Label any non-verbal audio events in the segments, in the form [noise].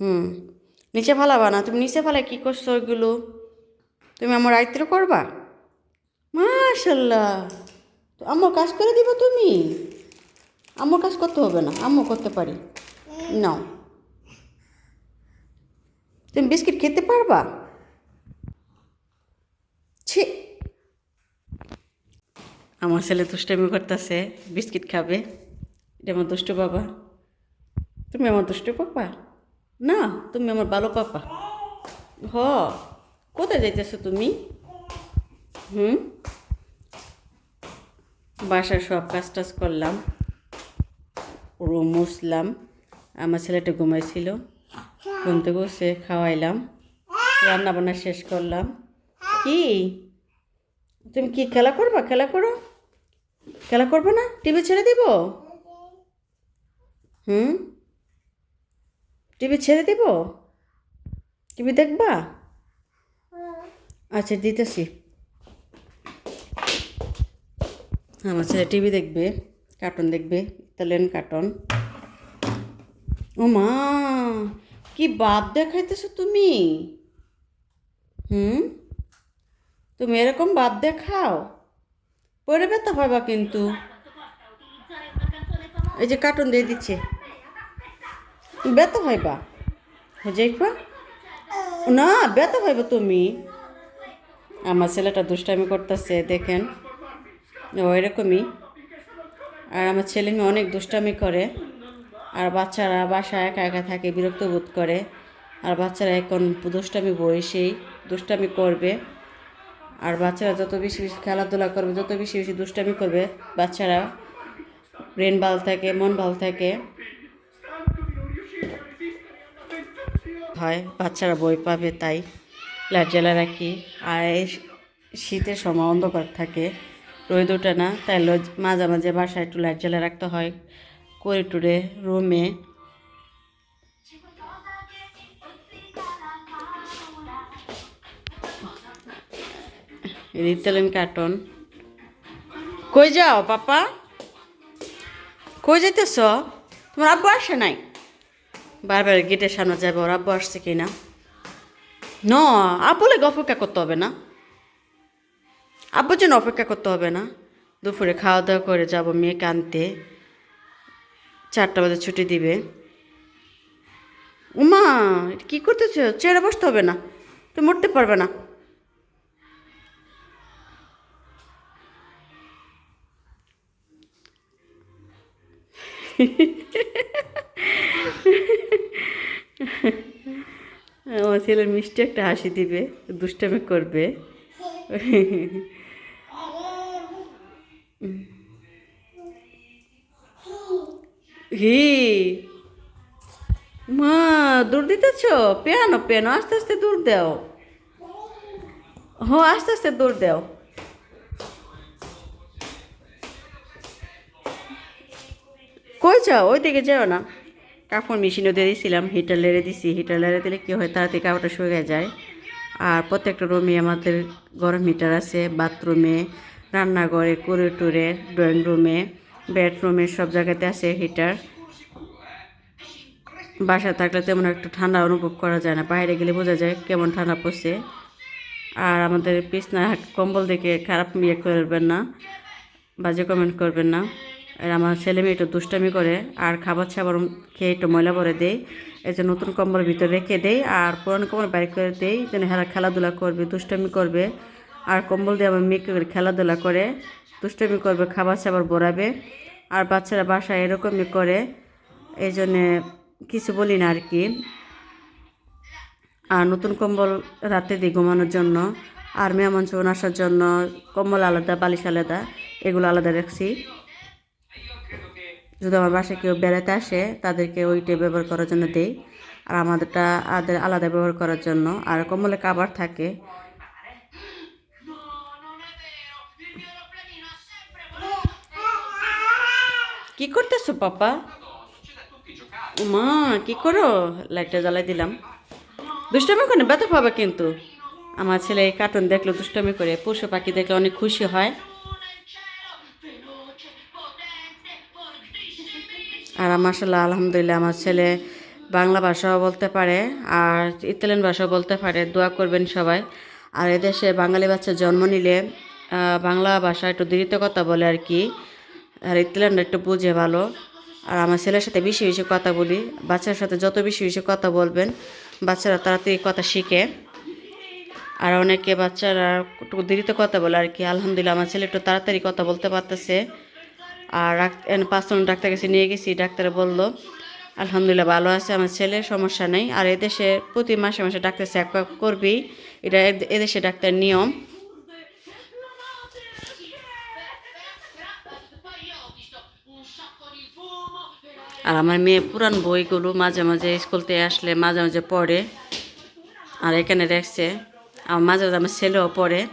হুম, নিচে ফালাবা না। তুমি নিচে ফালাই কী করছ ওইগুলো? তুমি আমার আয়ত্র করবা? মাশাল্লাহ। তো আমার কাজ করে দিব তুমি? আম্মুর কাজ করতে হবে না, আম্মু করতে পারি। নাও। তুমি বিস্কিট খেতে পারবা? ছি। আমার ছেলে দুষ্টামি করতেছে, বিস্কিট খাবে। এটা আমার দুষ্টু বাবা। তুমি আমার দুষ্টু পাপা না, তুমি আমার ভালো পাপা। হ, কোথায় যাইতেছো তুমি? হুম? বাসার সব কাজ টাজ করলাম। রুম মুছলাম। আমার ছেলেটা ঘুমাইছিল। ঘুম থেকে উঠে খাওয়াইলাম। রান্না বান্না শেষ করলাম। কি? তুমি কি খেলা করবা? খেলা করো। খেলা করব না? টিভি ছেড়ে দিব? হুম? টিভি ছেড়ে দিব? টিভি দেখবা? আচ্ছা দিতেছি। আমার ছেলে টিভি দেখবে কার্টুন দেখবে ইতালিয়ান কার্টুন। ও মা কি বাপ দেখাইতেছো তুমি? হুম? তুমি এরকম বাপ দেখাও? পরে ব্যথা পাবা কিন্তু। এই যে কার্টুন দিয়ে দিচ্ছে। ব্যথা পাইবা যাইবা না, ব্যথা পাইবা তুমি? আমার ছেলেটা দুষ্টামি করতেছে, দেখেন। ও এরকমই। আর আমার ছেলে মেয়ে অনেক দুষ্টামি করে। আর বাচ্চারা বাসায় একা একা থাকে, বিরক্ত বোধ করে। আর বাচ্চারা এখন দুষ্টামি বয়সেই দুষ্টামি করবে। আর বাচ্চারা যত বেশি বেশি খেলাধুলা করবে, যত বেশি বেশি দুষ্টামি করবে, বাচ্চারা ব্রেন ভালো থাকে, মন ভালো থাকে। হয়, বাচ্চারা বই পাবে তাই লাইট রাখি। আর এই শীতের সময় অন্ধকার থাকে, রোদ ওঠে না, তাই মাঝে মাঝে বাসায় একটু লাইট জ্বালা রাখতে হয়। করিডোরে রুমে। রিতেলেন কার্টন। কই যাও, পাপা? কই যাইতেছ? তোমার আব্বু আসে নাই? বারবার গেটের সামনে যাবে ওর আব্বু আসছে কি না ন আব্বু লেগে অপেক্ষা করতে হবে না। আব্বুর জন্য অপেক্ষা করতে হবে না। দুপুরে খাওয়া দাওয়া করে যাব, মেয়েকে আনতে। চারটা বাজে ছুটি দিবে। উমা, কী করতেছো? চেয়ারে বসতে হবে না? তুমি মরতে পারবে না। [laughs] [laughs] আমার ছেলের মিষ্টি একটা হাসি দিবে, দুষ্টামি করবে। [laughs] হি। মা দূর দিতেছ? পেয়ানো পেয়ানো আস্তে আস্তে দূর দাও। হ আস্তে আস্তে দূর দাও। কই যাও? ওই দিকে যাও না। কাপড় মেশিনও দিয়ে দিয়েছিলাম হিটার লেড়ে দিছি। হিটার লেড়ে দিলে কী হয়, তাড়াতাড়ি কাপড়টা শুয়ে যায়। আর প্রত্যেকটা রুমে আমাদের গরম হিটার আছে বাথরুমে রান্নাঘরে করিডোরে ড্রয়িং রুমে বেডরুমে সব জায়গাতে আছে হিটার বাসা থাকলে তেমন একটু ঠান্ডা অনুভব করা যায় না, বাইরে গেলে বোঝা যায় কেমন ঠান্ডা পড়ছে। আর আমাদের বিছনা কম্বল দেখে খারাপ ইয়ে করবেন না, বাজে কমেন্ট করবেন না। আর আমার ছেলে মেয়ে একটু দুষ্টামি করে, আর খাবার ছাবার খেয়ে একটু ময়লা ভরে দেয় এই যে নতুন কম্বল ভিতরে রেখে দেয় আর পুরানো কম্বল বাইর করে দেয় যেন হেরা খেলাধুলা করবে, দুষ্টামি করবে, আর কম্বল দিয়ে আমার মেয়েকে করে খেলাধুলা করে, দুষ্টামি করবে, খাবার ছাবার ভরাবে, আর বাচ্চারা বাসায় এরকমই করে, এই জন্যে কিছু বলি না আর কি। আর নতুন কম্বল রাতে দিই ঘুমানোর জন্য, আর যখন আসার জন্য কম্বল আলাদা, বালিশ আলাদা, এগুলো আলাদা রাখছি। যদি আমার বাসায় কেউ বেড়াতে আসে, তাদেরকে ওইটা ব্যবহার করার জন্য দেই। আর আমাদেরটা আদের আলাদা ব্যবহার করার জন্য। আর কম্বলে কাবার থাকে। কি করতেছো পাপা? মা, কি করো? লাইটটা জ্বালাই দিলাম। দুষ্টামি করে ব্যথা পাবে কিন্তু। আমার ছেলে কার্টুন দেখল দুষ্টামি করে, পশু পাখি দেখলে অনেক খুশি হয়। মাসাল্লাহ আলহামদুলিল্লাহ। আমার ছেলে বাংলা ভাষাও বলতে পারে আর ইতালিয়ান ভাষাও বলতে পারে, দোয়া করবেন সবাই। আর এদেশে বাঙালি বাচ্চা জন্ম নিলে বাংলা ভাষা একটু দেরিতে কথা বলে আর কি। আর ইতালিয়ানরা একটু বুঝে ভালো। আর আমার ছেলের সাথে বেশি বেশি কথা বলি, বাচ্চার সাথে যত বেশি বেশি কথা বলবেন, বাচ্চারা তাড়াতাড়ি কথা শিখে। আর অনেকে বাচ্চারা একটু দেরিতে কথা বলে আর কি। আলহামদুলিল্লাহ, আমার ছেলে একটু তাড়াতাড়ি কথা বলতে পারতেছে। আর পাঁচজন ডাক্তার কাছে নিয়ে গেছি, ডাক্তার বলল, আলহামদুলিল্লাহ ভালো আছে, আমার ছেলের সমস্যা নেই। আর এদেশে প্রতি মাসে মাসে ডাক্তার চেক আপ করবি এটা এদ- এদেশে ডাক্তার নিয়ম। আর আমার মেয়ে পুরান বইগুলো মাঝে মাঝে স্কুল থেকে আসলে মাঝে মাঝে পড়ে, আর এখানে দেখছে, আর মাঝে মাঝে আমার ছেলেও পড়ে।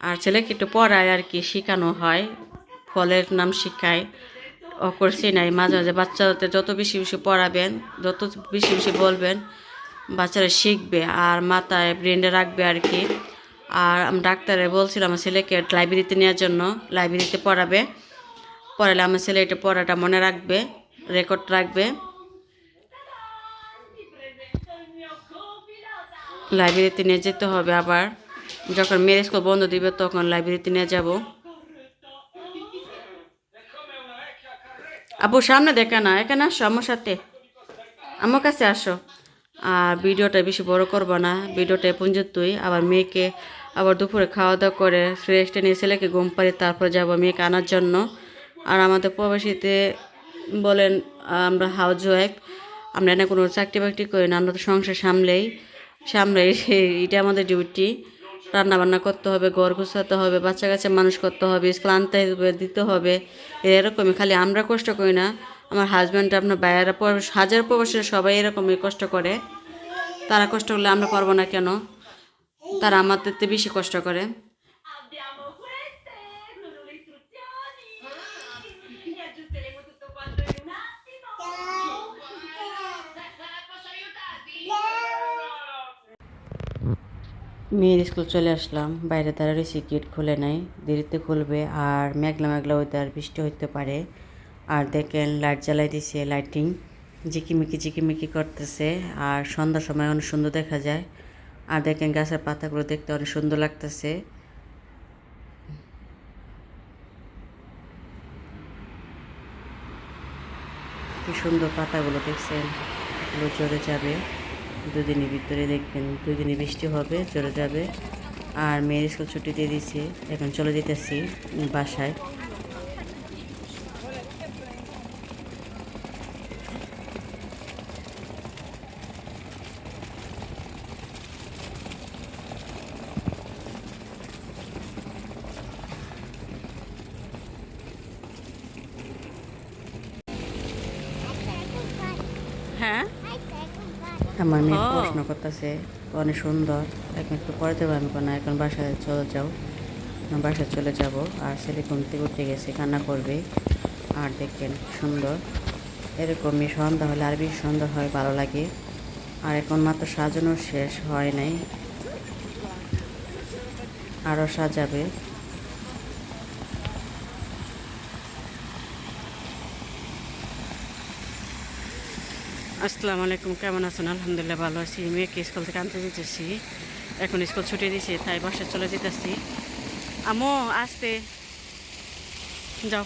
আর ছেলেকে একটু পড়ায় আর কি, শেখানো হয়। ফলের নাম শেখায় অকরছি নাই। মাঝে মাঝে বাচ্চাদের যত বেশি বেশি পড়াবেন, যত বেশি বেশি বলবেন, বাচ্চারা শিখবে আর মাথায় ব্রেন্ডে রাখবে আর কি। আর আমি ডাক্তারে বলছিলাম আমার ছেলেকে লাইব্রেরিতে নেওয়ার জন্য লাইব্রেরিতে পড়াবে। পড়ালে আমার ছেলে এটা পড়াটা মনে রাখবে রেকর্ড রাখবে। লাইব্রেরিতে নিয়ে যেতে হবে আবার। যখন স্কুল বন্ধ দিবে, তখন লাইব্রেরিতে নিয়ে যাব। আপু, সামনে দেখে না, এখানে আসো আমার সাথে। আমার কাছে আসো। আর ভিডিওটা বেশি বড় করব না। ভিডিওটা তুই আবার মেয়েকে আবার দুপুরে খাওয়া দাওয়া করে ফ্রেশটা নিয়ে ছেলেকে ঘুম পাড়ি তারপর যাব মেয়েকে আনার জন্য। আর আমাদের প্রবাসীতে বলেন, আমরা হাউস ওয়াইফ আমরা না কোনো চাকরি বাকরি করি না। আমরা তো সংসার সামলেই সামলে এটা আমাদের ডিউটি রান্না বান্না করতে হবে, ঘর গুছাতে হবে, বাচ্চা কাছে মানুষ করতে হবে, স্কুল আনতে দিতে হবে, এরকমই। খালি আমরা কষ্ট করি না, আমার হাজব্যান্ড আপনার প্রবাস- হাজার প্রবাসীরা সবাই এরকমই কষ্ট করে। তারা কষ্ট করলে আমরা পারব না কেন? তারা আমাদের বেশি কষ্ট করে। মেয়ের স্কুল চলে আসলাম। বাইরে রয়েছে গেট খুলে নাই। দেরিতে খুলবে আর মেঘলা মেঘলা ওয়েদার বৃষ্টি হইতে পারে। আর দেখেন লাইট জ্বালাই দিছে লাইটিং ঝিকিমিকি ঝিকিমিকি করতেছে। আর সন্ধ্যার সময় অনেক সুন্দর দেখা যায়। আর দেখেন গাছের পাতাগুলো দেখতে অনেক সুন্দর লাগতেছে। কি সুন্দর পাতাগুলো দেখছেন? এগুলো চলে যাবে। দুদিনের ভিতরে দেখবেন দুদিনে বৃষ্টি হবে চলে যাবে। আর মেয়ের স্কুল ছুটি দিয়ে দিয়েছি, এখন চলে যেতেছি বাসায়। হ্যাঁ? আমার মেয়ে। প্রশ্ন করতেছে অনেক সুন্দর। এখন একটু পরে দেবো আমি কোনো এখন বাসায় চলে যাও। বাসায় চলে যাব আর ছেলে ঘুমতে ঘুরতে গেছে কান্না করবে। আর দেখেন সুন্দর। এরকমই সন্ধ্যা হলে আর বেশি সুন্দর হয় ভালো লাগে। আর এখন মাত্র সাজানো শেষ হয় নাই। আরও সাজাবে। আসসালামু আলাইকুম, কেমন আছেন? আলহামদুলিল্লাহ ভালো আছি। মেয়েকে স্কুল থেকে আনতে যেতেছি। এখন স্কুল ছুটি দিয়েছি তাই বাসায় চলে যেতেছি। আমো, আসতে। যাও।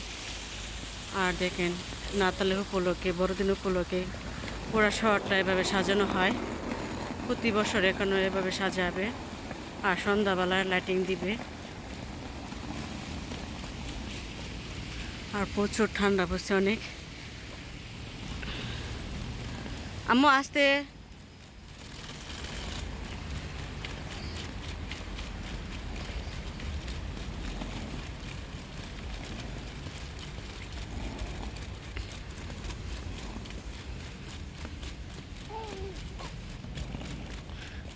আর দেখেন, নাতালের উপলক্ষে, বড়দিন উপলক্ষে পুরা শহরটা এভাবে সাজানো হয়। প্রতি বছর এখানে এভাবে সাজাবে আর সন্ধ্যাবেলায় লাইটিং দিবে। আর প্রচুর ঠান্ডা পড়ছে অনেক। আম্মু আসতে।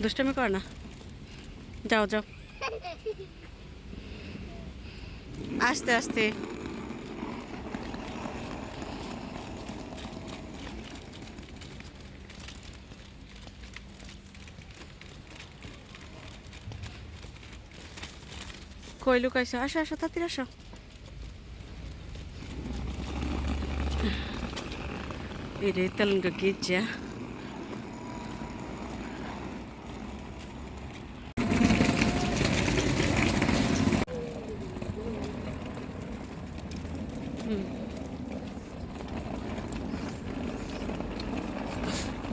দুষ্টামি কর না। যাও যাও। আস্তে আস্তে। কই লুকাইছো? আসো আসো তাড়াতাড়ি আসো। এটা তেলঙ্গা গিজ্জা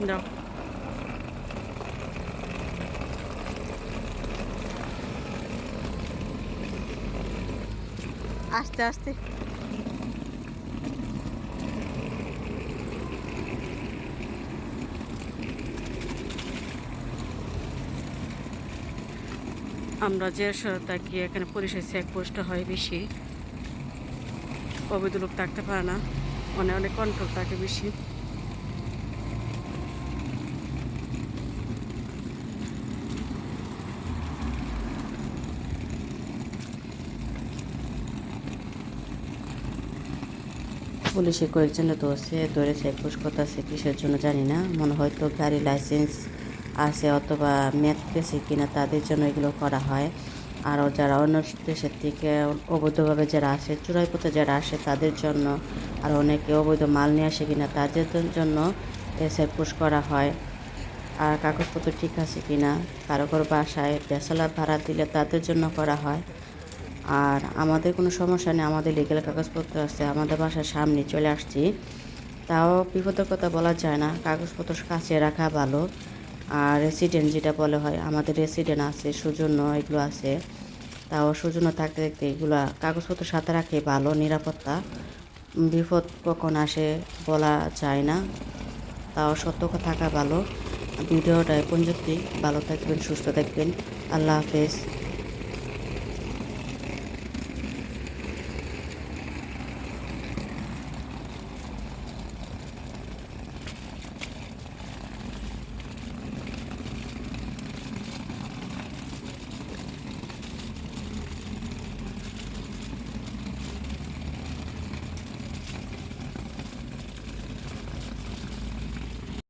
দাও আস্তে আস্তে। আমরা যে গিয়ে এখানে পুলিশের চেক পোস্ট হয় বেশি। অবৈধ লোক থাকতে পারে না। অনেক অনেক কন্ট্রোল থাকে বেশি। পুলিশে কয়েকজন তো আছে, ধরে চেকপোস্ট করতেছে কিসের জন্য জানি না। মনে হয়তো গাড়ি লাইসেন্স আছে অথবা মেয়াদ গেছে কিনা তাদের জন্য এগুলো করা হয়। আরও যারা অন্য দেশের থেকে অবৈধভাবে যারা আসে চুরাই পথে যারা আসে তাদের জন্য আর অনেকে অবৈধ মাল নিয়ে আসে কিনা তাদের জন্য চেকপোস্ট করা হয়। আর কাগজপত্র ঠিক আছে কিনা, কারও কারও বাসায় বেসালা ভাড়া দিলে তাদের জন্য করা হয়। আর আমাদের কোনো সমস্যা নেই, আমাদের লিগেল কাগজপত্র আছে, আমাদের বাসার সামনে চলে আসছি। তাও বিপদের কথা বলা যায় না, কাগজপত্র কাছে রাখা ভালো। আর রেসিডেন্ট যেটা বলে হয়, আমাদের রেসিডেন্ট আছে, সৌজন্য এগুলো আছে। তাও সৌজন্য থাকতে থাকতে এগুলো কাগজপত্র সাথে রাখে ভালো, নিরাপত্তা। বিপদ কখন আসে বলা যায় না, তাও সতর্ক থাকা ভালো। ভিডিওটা পঞ্জুক্তি ভালো থাকবেন, সুস্থ থাকবেন। আল্লাহ হাফেজ।